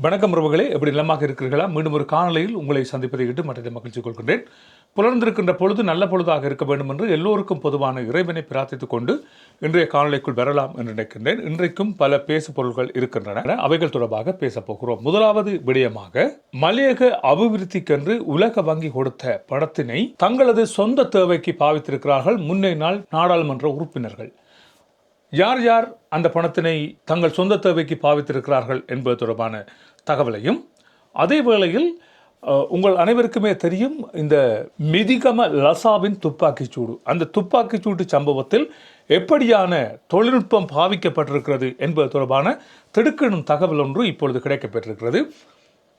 வணக்கம் உறவுகளே எப்படி நிலமாக இருக்கிறீர்களா? மீண்டும் ஒரு காணொலியில் உங்களை சந்திப்பதை இட்டு மற்ற மகிழ்ச்சி கொள்கின்றேன். புலர்ந்திருக்கின்ற பொழுது நல்ல பொழுதாக இருக்க வேண்டும் என்று எல்லோருக்கும் பொதுவான இறைவனை பிரார்த்தித்துக் கொண்டு இன்றைய காணொலிக்குள் வரலாம் என்று நினைக்கின்றேன். இன்றைக்கும் பல பேசு பொருள்கள் இருக்கின்றன. அவைகள் தொடர்பாக பேசப் போகிறோம். முதலாவது விடயமாக மலையக அபிவிருத்திக்கென்று உலக வங்கி கொடுத்த பணத்தினை தங்களது சொந்த தேவைக்கு பாவித்திருக்கிறார்கள் முன்னே நாள் நாடாளுமன்ற உறுப்பினர்கள். யார் யார் அந்த பணத்தினை தங்கள் சொந்த தேவைக்கு பாவித்திருக்கிறார்கள் என்பது தொடர்பான தகவலையும் அதே வேளையில் உங்கள் அனைவருக்குமே தெரியும் இந்த மிதிகம லசாவின் துப்பாக்கிச் சூடு. அந்த துப்பாக்கிச் சூட்டு சம்பவத்தில் எப்படியான தொழில்நுட்பம் பாவிக்கப்பட்டிருக்கிறது என்பது தொடர்பான திடுக்கிடும் தகவல் ஒன்று இப்பொழுது கிடைக்கப்பெற்றிருக்கிறது.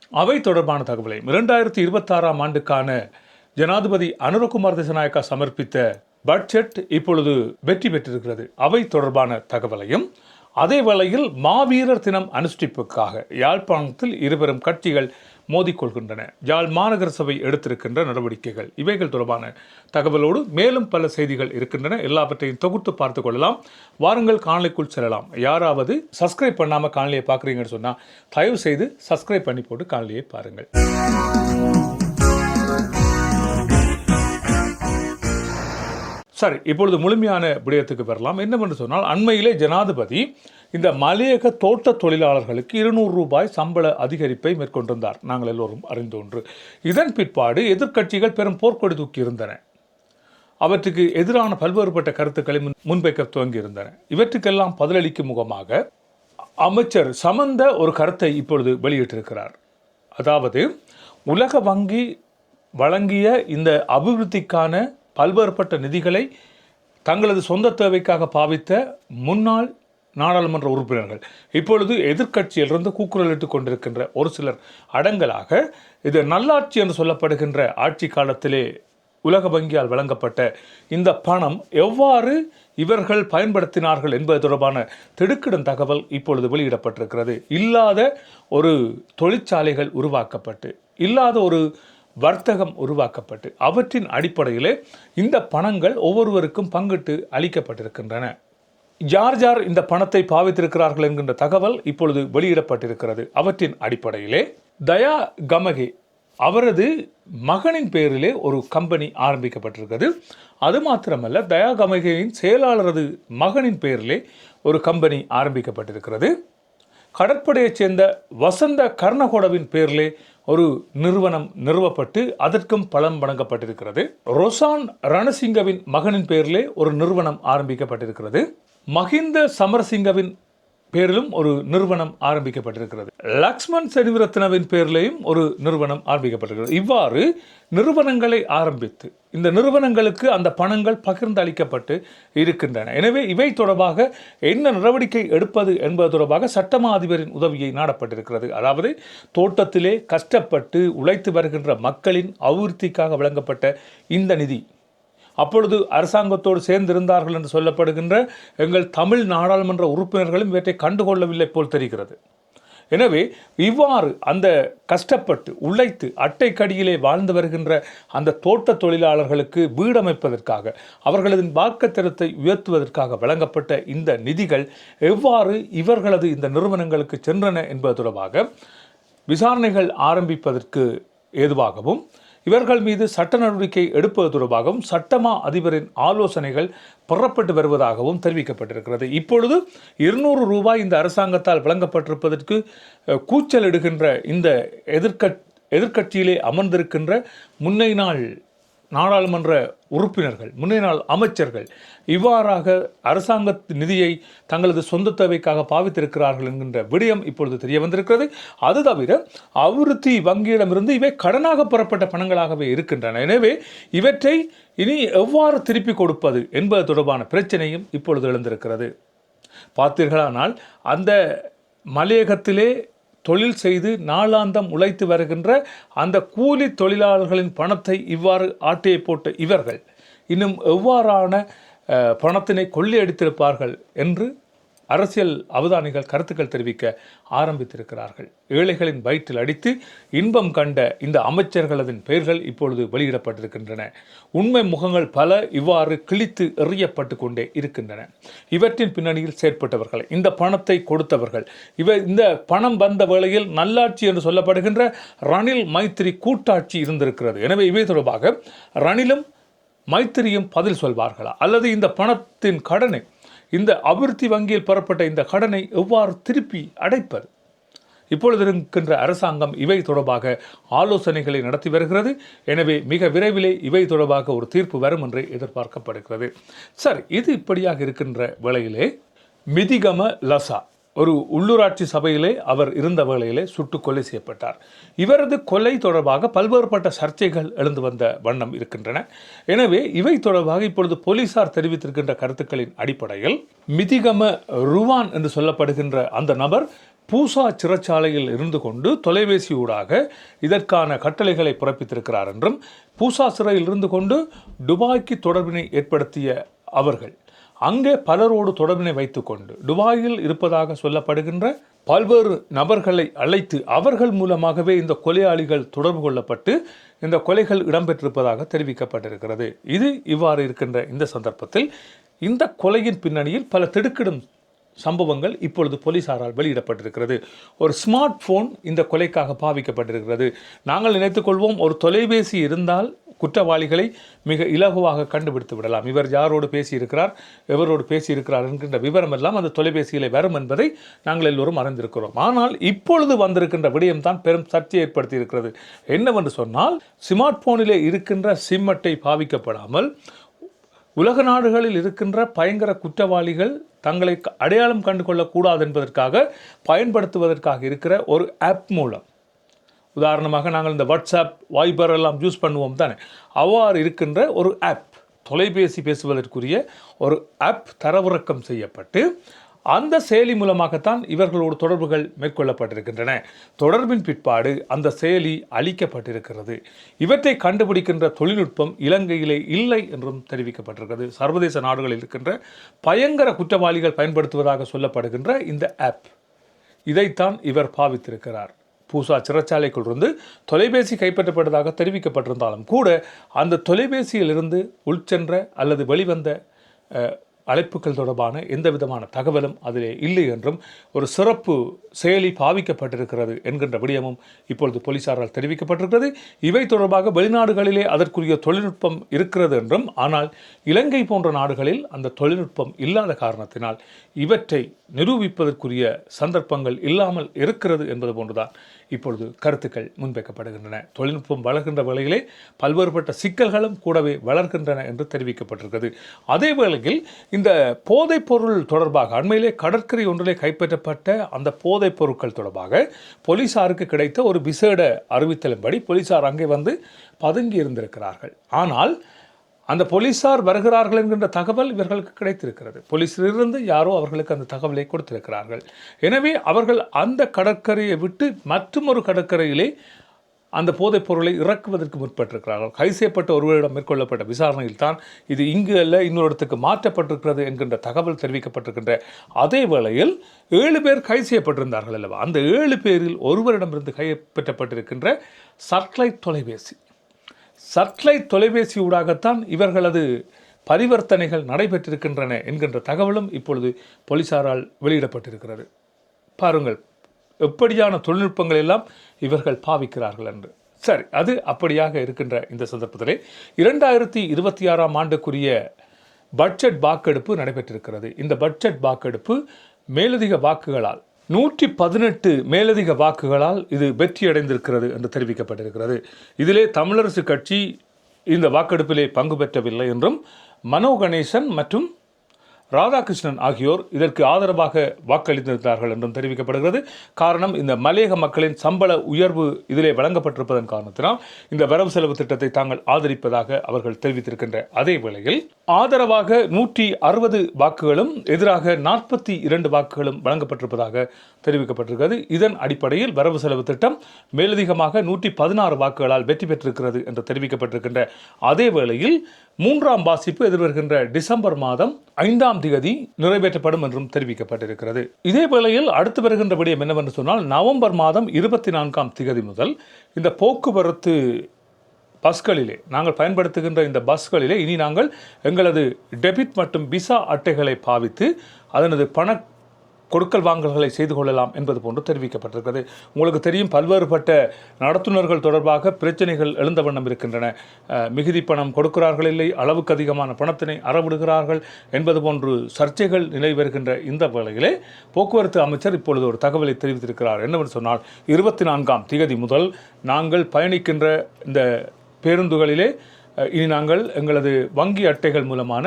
அவை தொடர்பான தகவலையும் இரண்டாயிரத்தி இருபத்தாறாம் ஆண்டுக்கான ஜனாதிபதி அனுரகுமார் திசநாயக்கா சமர்ப்பித்த பட்ஜெட் இப்பொழுது வெற்றி பெற்றிருக்கிறது. அவை தொடர்பான தகவலையும் அதே வேளையில் மாவீரர் தினம் அனுஷ்டிப்புக்காக யாழ்ப்பாணத்தில் இருவரும் கட்சிகள் மோதிக்கொள்கின்றன யாழ் மாநகர சபை எடுத்திருக்கின்ற நடவடிக்கைகள் இவைகள் தொடர்பான தகவலோடு மேலும் பல செய்திகள் இருக்கின்றன. எல்லாவற்றையும் தொகுத்து பார்த்து கொள்ளலாம். வாருங்கள் காணொலிக்குள் செல்லலாம். யாராவது சப்ஸ்கிரைப் பண்ணாமல் காணொலியை பார்க்குறீங்கன்னு சொன்னால் தயவு செய்து சப்ஸ்கிரைப் பண்ணி போட்டு காணொலியை பாருங்கள். சரி இப்பொழுது முழுமையான விடயத்துக்கு வரலாம். என்னவென்று சொன்னால் அண்மையிலே ஜனாதிபதி இந்த மலையக தோட்ட தொழிலாளர்களுக்கு இருநூறு ரூபாய் சம்பள அதிகரிப்பை மேற்கொண்டிருந்தார். நாங்கள் எல்லோரும் அறிந்தோன்று இதன் பிற்பாடு எதிர்க்கட்சிகள் பெரும் போர்க்கொடி தூக்கி இருந்தன. அவற்றுக்கு எதிரான பல்வேறுபட்ட கருத்துக்களை முன் முன்வைக்க துவங்கியிருந்தன. இவற்றுக்கெல்லாம் பதிலளிக்கும் முகமாக அமைச்சர் சமந்த ஒரு கருத்தை இப்பொழுது வெளியிட்டிருக்கிறார். அதாவது உலக வங்கி வழங்கிய இந்த அபிவிருத்திக்கான பல்வேறுபட்ட நிதிகளை தங்களது சொந்த தேவைக்காக பாவித்த முன்னாள் நாடாளுமன்ற உறுப்பினர்கள். இப்பொழுது எதிர்க்கட்சியிலிருந்து கூக்குரலிட்டுக் கொண்டிருக்கின்ற ஒரு சிலர் அடங்கலாக இது நல்லாட்சி என்று சொல்லப்படுகின்ற ஆட்சி காலத்திலே உலக வங்கியால் வழங்கப்பட்ட இந்த பணம் எவ்வாறு இவர்கள் பயன்படுத்தினார்கள் என்பது தொடர்பான திடுக்கிடும் தகவல் இப்பொழுது வெளியிடப்பட்டிருக்கிறது. இல்லாத ஒரு தொழிற்சாலைகள் உருவாக்கப்பட்டு இல்லாத ஒரு வர்த்தகம் உருவாக்கப்பட்டு அவற்றின் அடிப்படையிலே இந்த பணங்கள் ஒவ்வொருவருக்கும் பங்கிட்டு அளிக்கப்பட்டிருக்கின்றன. யார் யார் இந்த பணத்தை பாவித்திருக்கிறார்கள் என்கின்ற தகவல் இப்பொழுது வெளியிடப்பட்டிருக்கிறது. அவற்றின் அடிப்படையிலே தயா கமகே அவரது மகனின் பேரிலே ஒரு கம்பெனி ஆரம்பிக்கப்பட்டிருக்கிறது. அது மாத்திரமல்ல தயா கமகேயின் செயலாளரது மகனின் பேரிலே ஒரு கம்பெனி ஆரம்பிக்கப்பட்டிருக்கிறது. கடற்படையைச் சேர்ந்த வசந்த கர்ணகோடவின் பேரிலே ஒரு நிறுவனம் நிறுவப்பட்டு அதற்கும் பலம் வழங்கப்பட்டிருக்கிறது. ரொசான் ரணசிங்கவின் மகனின் பேரிலே ஒரு நிறுவனம் ஆரம்பிக்கப்பட்டிருக்கிறது. மஹிந்த சமரசிங்கவின் பேரிலும் ஒரு நிறுவனம் ஆரம்பிக்கப்பட்டிருக்கிறது. லக்ஷ்மண் செனிவிரத்னவின் பேரிலேயும் ஒரு நிறுவனம் ஆரம்பிக்கப்பட்டிருக்கிறது. இவ்வாறு நிறுவனங்களை ஆரம்பித்து இந்த நிறுவனங்களுக்கு அந்த பணங்கள் பகிர்ந்து அளிக்கப்பட்டு இருக்கின்றன. எனவே இவை தொடர்பாக என்ன நடவடிக்கை எடுப்பது என்பது தொடர்பாக சட்டமா அதிபரின் உதவியை நாடப்பட்டிருக்கிறது. அதாவது தோட்டத்திலே கஷ்டப்பட்டு உழைத்து வருகின்ற மக்களின் அபிவிருத்திக்காக வழங்கப்பட்ட இந்த நிதி அப்பொழுது அரசாங்கத்தோடு சேர்ந்திருந்தார்கள் என்று சொல்லப்படுகின்ற எங்கள் தமிழ் நாடாளுமன்ற உறுப்பினர்களும் இவற்றை கண்டுகொள்ளவில்லை போல் தெரிகிறது. எனவே இவ்வாறு அந்த கஷ்டப்பட்டு உழைத்து அட்டைக்கடியிலே வாழ்ந்து வருகின்ற அந்த தோட்ட தொழிலாளர்களுக்கு வீடமைப்பதற்காக அவர்களது வாக்குத்தரத்தை உயர்த்துவதற்காக வழங்கப்பட்ட இந்த நிதிகள் எவ்வாறு இவர்களது இந்த நிறுவனங்களுக்கு சென்றன என்பது தொடர்பாக விசாரணைகள் ஆரம்பிப்பதற்கு ஏதுவாகவும் இவர்கள் மீது சட்ட நடவடிக்கை எடுப்பது தொடர்பாகவும் சட்டமா அதிபரின் ஆலோசனைகள் பெறப்பட்டு வருவதாகவும் தெரிவிக்கப்பட்டிருக்கிறது. இப்பொழுது இருநூறு ரூபாய் இந்த அரசாங்கத்தால் வழங்கப்பட்டிருப்பதற்கு கூச்சல் இடுகின்ற இந்த எதிர்க்க எதிர்க்கட்சியிலே அமர்ந்திருக்கின்ற முன்னை நாள் நாடாளுமன்ற உறுப்பினர்கள் முன்னே நாள் அமைச்சர்கள் இவ்வாறாக அரசாங்க நிதியை தங்களது சொந்த தேவைக்காக பாவித்திருக்கிறார்கள் என்கின்ற விடயம் இப்பொழுது தெரிய வந்திருக்கிறது. அது தவிர அபிவிருத்தி வங்கியிடமிருந்து இவை கடனாக பெறப்பட்ட பணங்களாகவே இருக்கின்றன. எனவே இவற்றை இனி எவ்வாறு திருப்பி கொடுப்பது என்பது தொடர்பான பிரச்சனையும் இப்பொழுது எழுந்திருக்கிறது. பார்த்தீர்களானால் அந்த மலையகத்திலே தொழில் செய்து நாளாந்தம் உழைத்து வருகின்ற அந்த கூலி தொழிலாளர்களின் பணத்தை இவ்வாறு ஆட்டையை போட்ட இவர்கள் இன்னும் எவ்வாறான பணத்தினை பணத்தினை கொள்ளையடித்திருப்பார்கள் என்று அரசியல் அவதானிகள் கருத்துக்கள் தெரிவிக்க ஆரம்பித்திருக்கிறார்கள். ஏழைகளின் வயிற்றில் அடித்து இன்பம் கண்ட இந்த அமைச்சர்களதின் பெயர்கள் இப்பொழுது வெளியிடப்பட்டிருக்கின்றன. உண்மை முகங்கள் பல இவ்வாறு கிழித்து எறியப்பட்டு கொண்டே இருக்கின்றன. இவற்றின் பின்னணியில் செயற்பட்டவர்கள் இந்த பணத்தை கொடுத்தவர்கள் இவ இந்த பணம் வந்த வேளையில் நல்லாட்சி என்று சொல்லப்படுகின்ற ரணில் மைத்திரி கூட்டாட்சி இருந்திருக்கிறது. எனவே இவை தொடர்பாக ரணிலும் மைத்திரியும் பதில் சொல்வார்களா? அல்லது இந்த பணத்தின் கடனை இந்த அபிவிருத்தி வங்கியில் பெறப்பட்ட இந்த கடனை எவ்வாறு திருப்பி அடைப்பது? இப்பொழுது இருக்கின்ற அரசாங்கம் இவை தொடர்பாக ஆலோசனைகளை நடத்தி வருகிறது. எனவே மிக விரைவிலே இவை தொடர்பாக ஒரு தீர்ப்பு வரும் என்று எதிர்பார்க்கப்படுகிறது. சரி இது இப்படியாக இருக்கின்ற வேளையிலே மிதிகம லசா. ஒரு உள்ளூராட்சி சபையிலே அவர் இருந்த வேளையிலே சுட்டு கொலை செய்யப்பட்டார். இவரது கொலை தொடர்பாக பல்வேறுபட்ட சர்ச்சைகள் எழுந்து வந்த வண்ணம் இருக்கின்றன. எனவே இவை தொடர்பாக இப்பொழுது போலீசார் தெரிவித்திருக்கின்ற கருத்துக்களின் அடிப்படையில் மிதிகம ருவான் என்று சொல்லப்படுகின்ற அந்த நபர் பூசா சிறைச்சாலையில் இருந்து கொண்டு தொலைபேசி ஊடாக இதற்கான கட்டளைகளை பிறப்பித்திருக்கிறார் என்றும் பூசா சிறையில் இருந்து கொண்டு துபாய்க்கு தொடர்பினை ஏற்படுத்திய அவர்கள் அங்கே பலரோடு தொடர்பினை வைத்துக்கொண்டு துபாயில் இருப்பதாக சொல்லப்படுகின்ற பல்வேறு நபர்களை அழைத்து அவர்கள் மூலமாகவே இந்த கொலையாளிகள் தொடர்பு கொள்ளப்பட்டு இந்த கொலைகள் இடம்பெற்றிருப்பதாக தெரிவிக்கப்பட்டிருக்கிறது. இது இவ்வாறு இருக்கின்ற இந்த சந்தர்ப்பத்தில் இந்த கொலையின் பின்னணியில் பல திடுக்கிடும் சம்பவங்கள் இப்பொழுது போலீசாரால் வெளியிடப்பட்டிருக்கிறது. ஒரு ஸ்மார்ட் ஃபோன் இந்த கொலைக்காக பாவிக்கப்பட்டிருக்கிறது. நாங்கள் நினைத்துக்கொள்வோம் ஒரு தொலைபேசி இருந்தால் குற்றவாளிகளை மிக இலகுவாக கண்டுபிடித்து விடலாம். இவர் யாரோடு பேசியிருக்கிறார் எவரோடு பேசியிருக்கிறார் என்கின்ற விவரம் எல்லாம் அந்த தொலைபேசியில் வரும் என்பதை நாங்கள் எல்லோரும் அறிந்திருக்கிறோம். ஆனால் இப்பொழுது வந்திருக்கின்ற விடயம்தான் பெரும் சர்ச்சை ஏற்படுத்தி இருக்கிறது என்னவென்று சொன்னால் ஸ்மார்ட் போனிலே இருக்கின்ற சிம் அட்டை பாவிக்கப்படாமல் உலக நாடுகளில் இருக்கின்ற பயங்கர குற்றவாளிகள் தங்களை அடையாளம் கண்டு கொள்ளக்கூடாது என்பதற்காக பயன்படுத்துவதற்காக இருக்கிற ஒரு ஆப் மூலம் உதாரணமாக நாங்கள் இந்த வாட்ஸ்அப் வைபர் எல்லாம் யூஸ் பண்ணுவோம் தானே. அவ்வாறு இருக்கின்ற ஒரு ஆப் தொலைபேசி பேசுவதற்குரிய ஒரு ஆப் தரவிறக்கம் செய்யப்பட்டு அந்த செயலி மூலமாகத்தான் இவர்களோடு தொடர்புகள் மேற்கொள்ளப்பட்டிருக்கின்றன. தொடர்பின் பிற்பாடு அந்த செயலி அளிக்கப்பட்டிருக்கிறது. இவற்றை கண்டுபிடிக்கின்ற தொழில்நுட்பம் இலங்கையிலே இல்லை என்றும் தெரிவிக்கப்பட்டிருக்கிறது. சர்வதேச நாடுகளில் இருக்கின்ற பயங்கர குற்றவாளிகள் பயன்படுத்துவதாக சொல்லப்படுகின்ற இந்த ஆப் இதைத்தான் இவர் பாவித்திருக்கிறார். பூசா சிறைச்சாலைக்குள் இருந்து தொலைபேசி கைப்பற்றப்பட்டதாக தெரிவிக்கப்பட்டிருந்தாலும் கூட அந்த தொலைபேசியிலிருந்து உள்சென்ற அல்லது வெளிவந்த அழைப்புகள் தொடர்பான எந்த விதமான தகவலும் அதிலே இல்லை என்றும் ஒரு சிறப்பு செயலி பாவிக்கப்பட்டிருக்கிறது என்கின்ற விடயமும் இப்பொழுது போலீசாரால் தெரிவிக்கப்பட்டிருக்கிறது. இவை தொடர்பாக வெளிநாடுகளிலே அதற்குரிய தொழில்நுட்பம் இருக்கிறது என்றும் ஆனால் இலங்கை போன்ற நாடுகளில் அந்த தொழில்நுட்பம் இல்லாத காரணத்தினால் இவற்றை நிரூபிப்பதற்குரிய சந்தர்ப்பங்கள் இல்லாமல் இருக்கிறது என்பது போன்றுதான் இப்பொழுது கருத்துக்கள் முன்வைக்கப்படுகின்றன. தொழில்நுட்பம் வளர்கின்ற வேளையிலே பல்வேறுபட்ட சிக்கல்களும் கூடவே வளர்கின்றன என்று தெரிவிக்கப்பட்டிருக்கிறது. அதே வேளையில் இந்த போதைப் பொருள் தொடர்பாக அண்மையிலே கடற்கரை ஒன்றிலே கைப்பற்றப்பட்ட அந்த போதைப் பொருட்கள் தொடர்பாக போலீசாருக்கு கிடைத்த ஒரு விசேட அறிவித்தலின்படி போலீசார் அங்கே வந்து பதுங்கி இருந்திருக்கிறார்கள். ஆனால் அந்த போலீசார் வருகிறார்கள் என்கின்ற தகவல் இவர்களுக்கு கிடைத்திருக்கிறது. போலீஸிலிருந்து யாரோ அவர்களுக்கு அந்த தகவலை கொடுத்திருக்கிறார்கள். எனவே அவர்கள் அந்த கடற்கரையை விட்டு மற்றொரு கடற்கரையிலே அந்த போதைப் பொருளை இறக்குவதற்கு முற்பட்டிருக்கிறார்கள். கைது செய்யப்பட்ட ஒருவரிடம் மேற்கொள்ளப்பட்ட விசாரணையில் தான் இது இங்கு அல்ல இன்னொரு இடத்துக்கு மாற்றப்பட்டிருக்கிறது என்கின்ற தகவல் தெரிவிக்கப்பட்டிருக்கின்ற அதே வேளையில் ஏழு பேர் கைது செய்யப்பட்டிருந்தார்கள் அல்லவா? அந்த ஏழு பேரில் ஒருவரிடமிருந்து கைப்பற்றப்பட்டிருக்கின்ற சட்லைட் தொலைபேசி. சட்லைட் தொலைபேசி ஊடாகத்தான் இவர்களது பரிவர்த்தனைகள் நடைபெற்றிருக்கின்றன என்கின்ற தகவலும் இப்பொழுது போலீசாரால் வெளியிடப்பட்டிருக்கிறது. பாருங்கள். எப்படியான தொழில்நுட்பங்கள் எல்லாம் இவர்கள் பாவிக்கிறார்கள் என்று. சரி அது அப்படியாக இருக்கின்ற இந்த சந்தர்ப்பத்திலே இரண்டாயிரத்தி இருபத்தி ஆறாம் ஆண்டுக்குரிய பட்ஜெட் வாக்கெடுப்பு நடைபெற்றிருக்கிறது. இந்த பட்ஜெட் வாக்கெடுப்பு மேலதிக வாக்குகளால் நூற்றி பதினெட்டு மேலதிக வாக்குகளால் இது வெற்றியடைந்திருக்கிறது என்று தெரிவிக்கப்பட்டிருக்கிறது. இதிலே தமிழரசு கட்சி இந்த வாக்கெடுப்பிலே பங்கு பெற்றவில்லை என்றும் மனோ கணேசன் மற்றும் ராதாகிருஷ்ணன் ஆகியோர் இதற்கு ஆதரவாக வாக்களித்திருந்தார்கள் என்றும் தெரிவிக்கப்படுகிறது. காரணம் இந்த மலையக மக்களின் சம்பள உயர்வு இதிலே வழங்கப்பட்டிருப்பதன் காரணத்தினால் இந்த வரவு செலவு திட்டத்தை தாங்கள் ஆதரிப்பதாக அவர்கள் தெரிவித்திருக்கின்ற அதே வேளையில் ஆதரவாக நூற்றி அறுபது வாக்குகளும் எதிராக நாற்பத்தி இரண்டு வாக்குகளும் வழங்கப்பட்டிருப்பதாக தெரிவிக்கப்பட்டிருக்கிறது. இதன் அடிப்படையில் வரவு செலவு திட்டம் மேலதிகமாக நூற்றி பதினாறு வாக்குகளால் வெற்றி பெற்றிருக்கிறது என்று தெரிவிக்கப்பட்டிருக்கின்ற அதே வேளையில் மூன்றாம் வாசிப்பு எதிர்வருகின்ற டிசம்பர் மாதம் ஐந்தாம் திகதி நிறைவேற்றப்படும் என்றும் தெரிவிக்கப்பட்டிருக்கிறது. இதே வேளையில் அடுத்து வருகின்ற விடயம் என்னவென்று சொன்னால் நவம்பர் மாதம் இருபத்தி நான்காம் திகதி முதல் இந்த போக்குவரத்து பஸ்களிலே நாங்கள் பயன்படுத்துகின்ற இந்த பஸ்களிலே இனி நாங்கள் எங்களது டெபிட் மற்றும் விசா அட்டைகளை பாவித்து அதனது பண கொடுக்கல் வாங்கல்களை செய்து கொள்ளலாம் என்பது போன்று தெரிவிக்கப்பட்டிருக்கிறது. உங்களுக்கு தெரியும் பல்வேறுபட்ட நடத்துனர்கள் தொடர்பாக பிரச்சனைகள் எழுந்த வண்ணம் இருக்கின்றன. மிகுதி பணம் கொடுக்கிறார்கள் இல்லை அளவுக்கு அதிகமான பணத்தினை அறவிடுகிறார்கள் என்பது போன்று சர்ச்சைகள் நிலை வருகின்ற இந்த வேளையிலே போக்குவரத்து அமைச்சர் இப்பொழுது ஒரு தகவலை தெரிவித்திருக்கிறார் என்னவென்று சொன்னால் இருபத்தி நான்காம் திகதி முதல் நாங்கள் பயணிக்கின்ற இந்த பேருந்துகளிலே இனி நாங்கள் எங்களது வங்கி அட்டைகள் மூலமான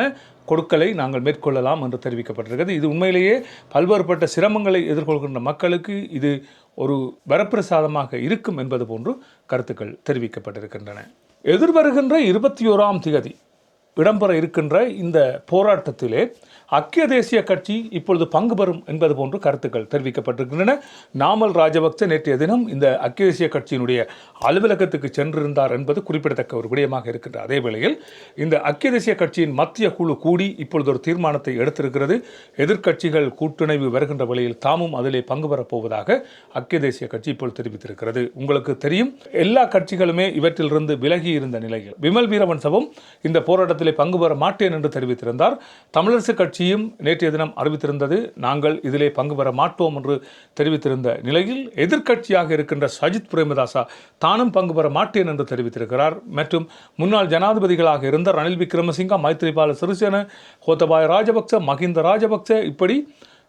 கொடுக்கலை நாங்கள் மேற்கொள்ளலாம் என்று தெரிவிக்கப்பட்டிருக்கிறது. இது உண்மையிலேயே பல்வேறுபட்ட சிரமங்களை எதிர்கொள்கின்ற மக்களுக்கு இது ஒரு வரப்பிரசாதமாக இருக்கும் என்பது போன்று கருத்துக்கள் தெரிவிக்கப்பட்டிருக்கின்றன. எதிர்வருகின்ற இருபத்தி ஓராம் திகதி இடம்பெற இருக்கின்ற இந்த போராட்டத்திலே ஐக்கிய தேசிய கட்சி இப்பொழுது பங்கு பெறும் என்பது போன்று கருத்துக்கள் தெரிவிக்கப்பட்டிருக்கின்றன. நாமல் ராஜபக்ச நேற்றைய தினம் இந்த ஐக்கிய தேசிய கட்சியினுடைய அலுவலகத்துக்கு சென்றிருந்தார் என்பது குறிப்பிடத்தக்க ஒரு விடயமாக இருக்கின்ற அதே வேளையில் இந்த ஐக்கிய தேசிய கட்சியின் மத்திய குழு கூடி இப்பொழுது ஒரு தீர்மானத்தை எடுத்திருக்கிறது. எதிர்க்கட்சிகள் கூட்டுணைவு வருகின்ற வேளையில் தாமும் அதிலே பங்கு பெறப் போவதாக ஐக்கிய தேசிய கட்சி இப்பொழுது தெரிவித்திருக்கிறது. உங்களுக்கு தெரியும் எல்லா கட்சிகளுமே இவற்றிலிருந்து விலகி இருந்த நிலையில் விமல் வீரவன்சவும் இந்த போராட்டத்தை பங்கு பெற மாட்டேன் என்று தெரிவித்திருந்தார். தமிழரசு கட்சியும் நேற்றைய தினம் அறிவித்திருந்தது நாங்கள் இதிலே பங்கு பெற மாட்டோம் என்று தெரிவித்திருந்த நிலையில் எதிர்க்கட்சியாக இருக்கின்ற சஜித் பிரேமதாசா தானும் பங்கு பெற மாட்டேன் என்று தெரிவித்திருக்கிறார். மற்றும் முன்னாள் ஜனாதிபதிகளாக இருந்த ரணில் விக்ரமசிங்கா மைத்ரிபால சிறிசேன கோத்தபாய ராஜபக்ச மஹிந்த ராஜபக்ச இப்படி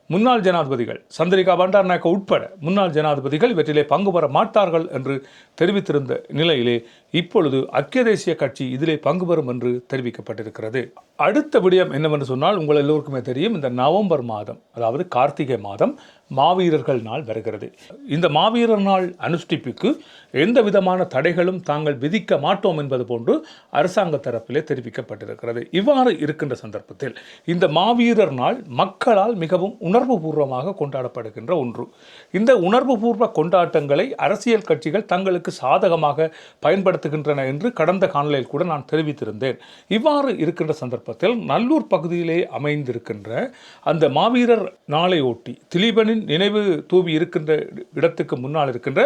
முன்னாள் ஜனாதிபதிகள் சந்திரிகா பண்டாரநாயக்க உட்பட முன்னாள் ஜனாதிபதிகள் இவற்றிலே பங்கு பெற மாட்டார்கள் என்று தெரிவித்திருந்த நிலையிலே இப்பொழுது ஐக்கிய தேசிய கட்சி இதிலே பங்கு பெறும் என்று தெரிவிக்கப்பட்டிருக்கிறது. அடுத்த விடயம் என்னவென்று சொன்னால் உங்கள் எல்லோருக்குமே தெரியும் இந்த நவம்பர் மாதம் அதாவது கார்த்திகை மாதம் மாவீரர்கள் நாள் வருகிறது. இந்த மாவீரர் நாள் அனுஷ்டிப்புக்கு எந்த விதமான தடைகளும் தாங்கள் விதிக்க மாட்டோம் என்பது போன்று அரசாங்க தரப்பிலே தெரிவிக்கப்பட்டிருக்கிறது. இவ்வாறு இருக்கின்ற சந்தர்ப்பத்தில் இந்த மாவீரர் நாள் மக்களால் மிகவும் உணர்வுபூர்வமாக கொண்டாடப்படுகின்ற ஒன்று. இந்த உணர்வுபூர்வ கொண்டாட்டங்களை அரசியல் கட்சிகள் தங்களுக்கு சாதகமாக பயன்படுத்த பயன்படுத்துகின்றன என்று கடந்த காணொலியில் கூட நான் தெரிவித்திருந்தேன். இவ்வாறு இருக்கின்ற சந்தர்ப்பத்தில் நல்லூர் பகுதியிலே அமைந்திருக்கின்ற அந்த மாவீரர் நாளை ஒட்டி திலீபனின் நினைவு தூவி இருக்கின்ற இடத்துக்கு முன்னால் இருக்கின்ற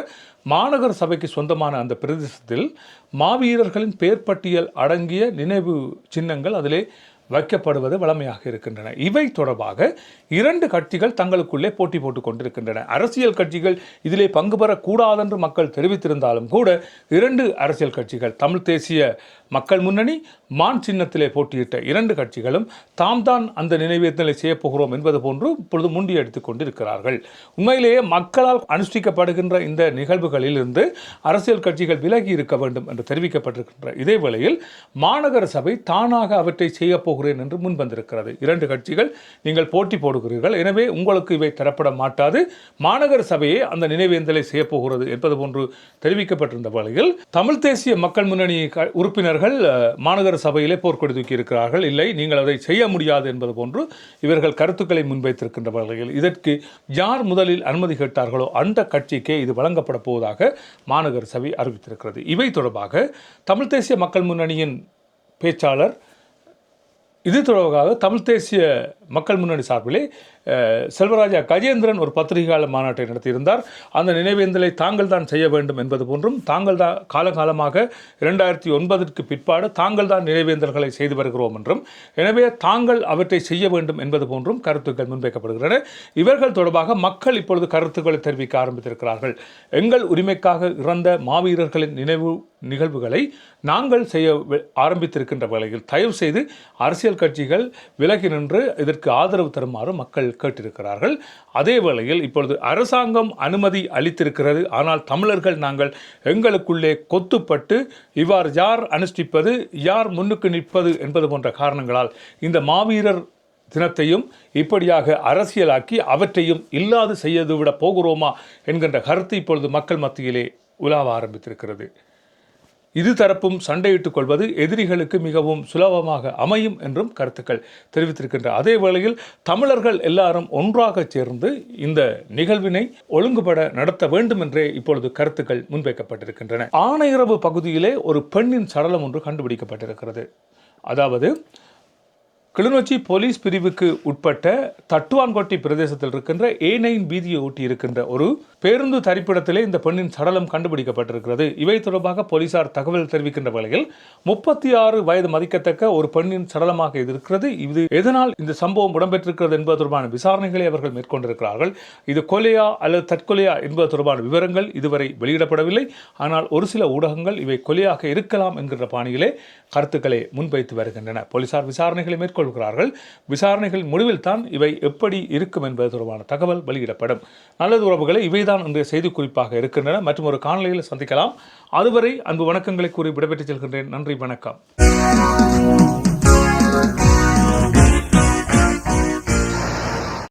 மாநகர சபைக்கு சொந்தமான அந்த பிரதேசத்தில் மாவீரர்களின் பெயர் பட்டியல் அடங்கிய நினைவு சின்னங்கள் அதிலே வைக்கப்படுவது வழமையாக இருக்கின்றன. இவை தொடர்பாக இரண்டு கட்சிகள் தங்களுக்குள்ளே போட்டி போட்டுக் கொண்டிருக்கின்றன. அரசியல் கட்சிகள் இதிலே பங்கு பெறக்கூடாதென்று மக்கள் தெரிவித்திருந்தாலும் கூட இரண்டு அரசியல் கட்சிகள் தமிழ் தேசிய மக்கள் முன்னணி மான் சின்னத்திலே போட்டியிட்ட இரண்டு கட்சிகளும் தாம் தான் அந்த நினைவேற்றலை செய்யப்போகிறோம் என்பது போன்று இப்பொழுது முண்டியடித்துக் கொண்டிருக்கிறார்கள். உண்மையிலேயே மக்களால் அனுஷ்டிக்கப்படுகின்ற இந்த நிகழ்வுகளில் இருந்து அரசியல் கட்சிகள் விலகி இருக்க வேண்டும் என்று தெரிவிக்கப்பட்டிருக்கின்ற இதே வேளையில் மாநகர சபை தானாக அவற்றை செய்யப்போ போகிறேன் என்று முன்வந்திருக்கிறது. இரண்டு கட்சிகள் நீங்கள் போட்டி போடுகிறீர்கள். எனவே உங்களுக்கு இவை தரப்பட மாட்டாது. மாநகர சபையே அந்த நினைவேந்தலை செய்யப்போகிறது என்பது போன்று தெரிவிக்கப்பட்டிருந்த வகையில் தமிழ் தேசிய மக்கள் முன்னணி க- உறுப்பினர்கள் மாநகர சபையிலே போர்க்கொடி தூக்கி இருக்கிறார்கள். இல்லை நீங்கள் அதை செய்ய முடியாது என்பது போன்று இவர்கள் கருத்துக்களை முன்வைத்திருக்கின்ற வகையில் இதற்கு யார் முதலில் அனுமதி கேட்டார்களோ அந்த கட்சிக்கே இது வழங்கப்பட போவதாக மாநகர சபை அறிவித்திருக்கிறது. இவை தொடர்பாக தமிழ் தேசிய மக்கள் முன்னணியின் பேச்சாளர் இது தொடர்பாக தமிழ் தேசிய மக்கள் முன்னணி சார்பிலே செல்வராஜா கஜேந்திரன் ஒரு பத்திரிகையாளர் மாநாட்டை நடத்தியிருந்தார். அந்த நினைவேந்தலை தாங்கள் தான் செய்ய வேண்டும் என்பது போன்றும் தாங்கள் தான் காலகாலமாக இரண்டாயிரத்தி ஒன்பதற்கு பிற்பாடு தாங்கள் தான் நினைவேந்தல்களை செய்து வருகிறோம் என்றும் எனவே தாங்கள் அவற்றை செய்ய வேண்டும் என்பது போன்றும் கருத்துக்கள் முன்வைக்கப்படுகின்றன. இவர்கள் தொடர்பாக மக்கள் இப்பொழுது கருத்துக்களை தெரிவிக்க ஆரம்பித்திருக்கிறார்கள். எங்கள் உரிமைக்காக இறந்த மாவீரர்களின் நினைவு நிகழ்வுகளை நாங்கள் செய்ய ஆரம்பித்திருக்கின்ற வேளையில் தயவு செய்து அரசியல் கட்சிகள் விலகி நின்று இதற்கு ஆதரவு தருமாறு மக்கள் கேட்டிருக்கிறார்கள். அதே வேளையில் இப்பொழுது அரசாங்கம் அனுமதி அளித்திருக்கிறது. ஆனால் தமிழர்கள் நாங்கள் எங்களுக்குள்ளே கொத்துப்பட்டு இவ்வாறு யார் அனுஷ்டிப்பது யார் முன்னுக்கு நிற்பது என்பது போன்ற காரணங்களால் இந்த மாவீரர் தினத்தையும் இப்படியாக அரசியலாக்கி அவற்றையும் இல்லாது செய்து விட போகிறோமா என்கின்ற கருத்து இப்பொழுது மக்கள் மத்தியிலே உலாவ ஆரம்பித்திருக்கிறது. இரு தரப்பும் சண்டையிட்டுக் கொள்வது எதிரிகளுக்கு மிகவும் சுலபமாக அமையும் என்றும் கருத்துக்கள் தெரிவித்திருக்கின்ற அதே வேளையில் தமிழர்கள் எல்லாரும் ஒன்றாக சேர்ந்து இந்த நிகழ்வினை ஒழுங்குபட நடத்த வேண்டும் என்றே இப்பொழுது கருத்துக்கள் முன்வைக்கப்பட்டிருக்கின்றன. ஆணையரவு பகுதியிலே ஒரு பெண்ணின் சடலம் ஒன்று கண்டுபிடிக்கப்பட்டிருக்கிறது. அதாவது கிளிநொச்சி போலீஸ் பிரிவுக்கு உட்பட்ட தட்டுவான்கோட்டை பிரதேசத்தில் இருக்கின்ற ஏ நைன் வீதியை ஒட்டி இருக்கின்ற ஒரு பேருந்து தரிப்பிடத்திலே இந்த பெண்ணின் சடலம் கண்டுபிடிக்கப்பட்டிருக்கிறது. இவை தொடர்பாக போலீசார் தகவல் தெரிவிக்கின்ற வகையில் முப்பத்தி ஆறு வயது மதிக்கத்தக்க ஒரு பெண்ணின் சடலமாக இது இருக்கிறது. இது எதனால் இந்த சம்பவம் இடம்பெற்றிருக்கிறது என்பது தொடர்பான விசாரணைகளை அவர்கள் மேற்கொண்டிருக்கிறார்கள். இது கொலையா அல்லது தற்கொலையா என்பது தொடர்பான விவரங்கள் இதுவரை வெளியிடப்படவில்லை. ஆனால் ஒரு சில ஊடகங்கள் இவை கொலையாக இருக்கலாம் என்கின்ற பாணியிலே கருத்துக்களை முன்வைத்து வருகின்றன. போலீசார் விசாரணைகளை மேற்கொள்கிறார்கள். விசாரணைகள் முடிவில் தான் இவை எப்படி இருக்கும் என்பது தொடர்பான தகவல் வெளியிடப்படும். நல்லது உறவுகளை இவைதான் இன்றைய செய்தி குறிப்பாக இருக்கின்றன. மற்றும் ஒரு காணொலியில் சந்திக்கலாம். அதுவரை அன்பு வணக்கங்களை கூறி விடைபெற்று செல்கின்றேன். நன்றி வணக்கம்.